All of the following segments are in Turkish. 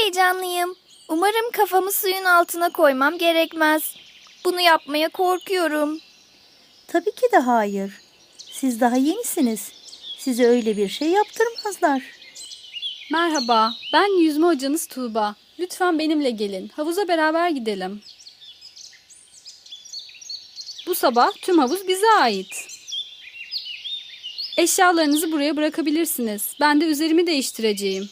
heyecanlıyım. Umarım kafamı suyun altına koymam gerekmez. Bunu yapmaya korkuyorum. Tabii ki de hayır. Siz daha yenisiniz. Size öyle bir şey yaptırmazlar. Merhaba, ben yüzme hocanız Tuğba. Lütfen benimle gelin. Havuza beraber gidelim. Bu sabah tüm havuz bize ait. Eşyalarınızı buraya bırakabilirsiniz. Ben de üzerimi değiştireceğim.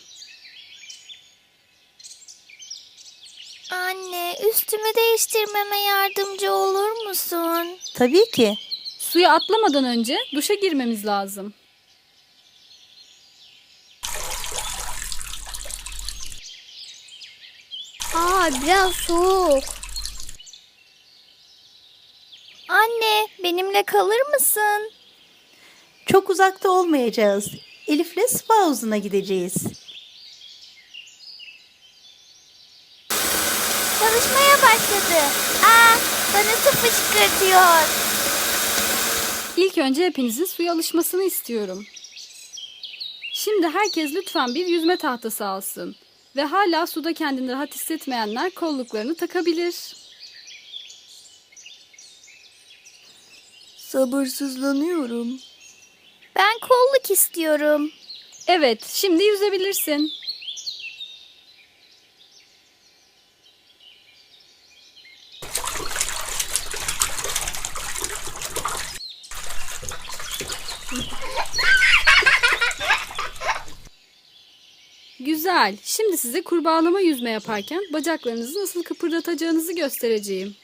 Anne, üstümü değiştirmeme yardımcı olur musun? Tabii ki. Suya atlamadan önce duşa girmemiz lazım. Aa, biraz soğuk. Anne, benimle kalır mısın? Çok uzakta olmayacağız. Elif'le spa havuzuna gideceğiz. Başladı. Aa, bana su fışkırtıyor. İlk önce hepinizin suya alışmasını istiyorum. Şimdi herkes lütfen bir yüzme tahtası alsın. Ve hala suda kendini rahat hissetmeyenler kolluklarını takabilir. Sabırsızlanıyorum. Ben kolluk istiyorum. Evet, şimdi yüzebilirsin. Güzel. Şimdi size kurbağalama yüzme yaparken bacaklarınızı nasıl kıpırdatacağınızı göstereceğim.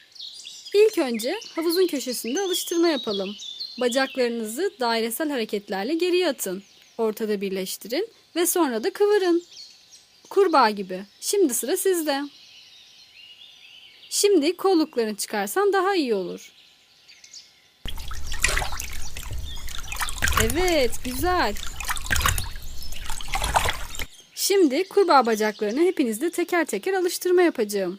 İlk önce havuzun köşesinde alıştırma yapalım. Bacaklarınızı dairesel hareketlerle geriye atın. Ortada birleştirin ve sonra da kıvırın. Kurbağa gibi. Şimdi sıra sizde. Şimdi kolluklarını çıkarsan daha iyi olur. Evet, güzel. Şimdi kurbağa bacaklarını hepinizde teker teker alıştırma yapacağım.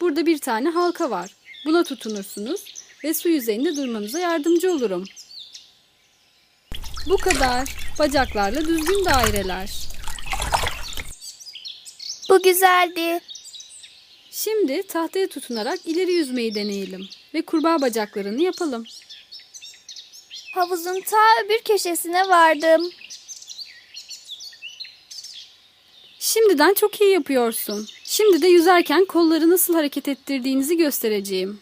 Burada bir tane halka var. Buna tutunursunuz ve su yüzeyinde durmanıza yardımcı olurum. Bu kadar. Bacaklarla düzgün daireler. Bu güzeldi. Şimdi tahtaya tutunarak ileri yüzmeyi deneyelim ve kurbağa bacaklarını yapalım. Havuzun ta öbür köşesine vardım. Şimdiden çok iyi yapıyorsun. Şimdi de yüzerken kolları nasıl hareket ettirdiğinizi göstereceğim.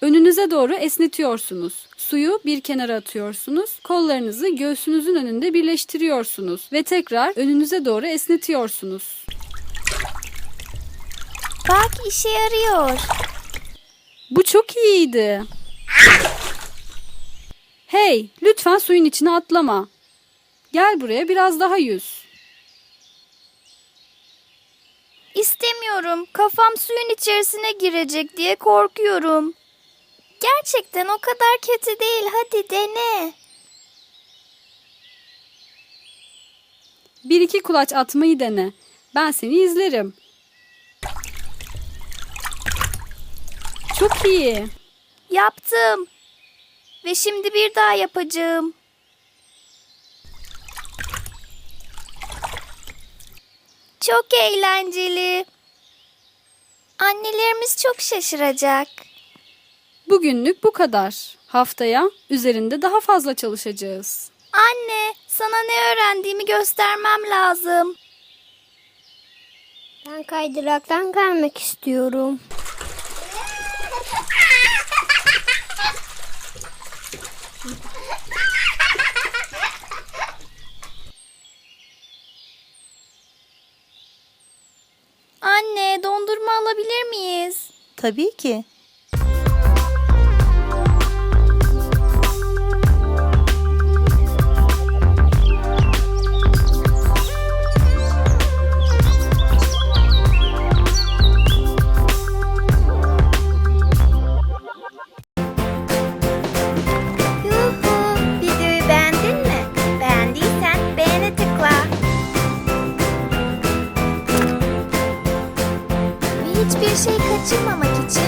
Önünüze doğru esnetiyorsunuz. Suyu bir kenara atıyorsunuz. Kollarınızı göğsünüzün önünde birleştiriyorsunuz ve tekrar önünüze doğru esnetiyorsunuz. Bak işe yarıyor. Bu çok iyiydi. Hey, lütfen suyun içine atlama. Gel buraya biraz daha yüz. İstemiyorum. Kafam suyun içerisine girecek diye korkuyorum. Gerçekten o kadar kötü değil. Hadi dene. Bir iki kulaç atmayı dene. Ben seni izlerim. Çok iyi. Yaptım. Ve şimdi bir daha yapacağım. Çok eğlenceli. Annelerimiz çok şaşıracak. Bugünlük bu kadar. Haftaya üzerinde daha fazla çalışacağız. Anne, sana ne öğrendiğimi göstermem lazım. Ben kaydıraktan gelmek istiyorum. Anne, dondurma alabilir miyiz? Tabii ki. Hiçbir şey kaçırmamak için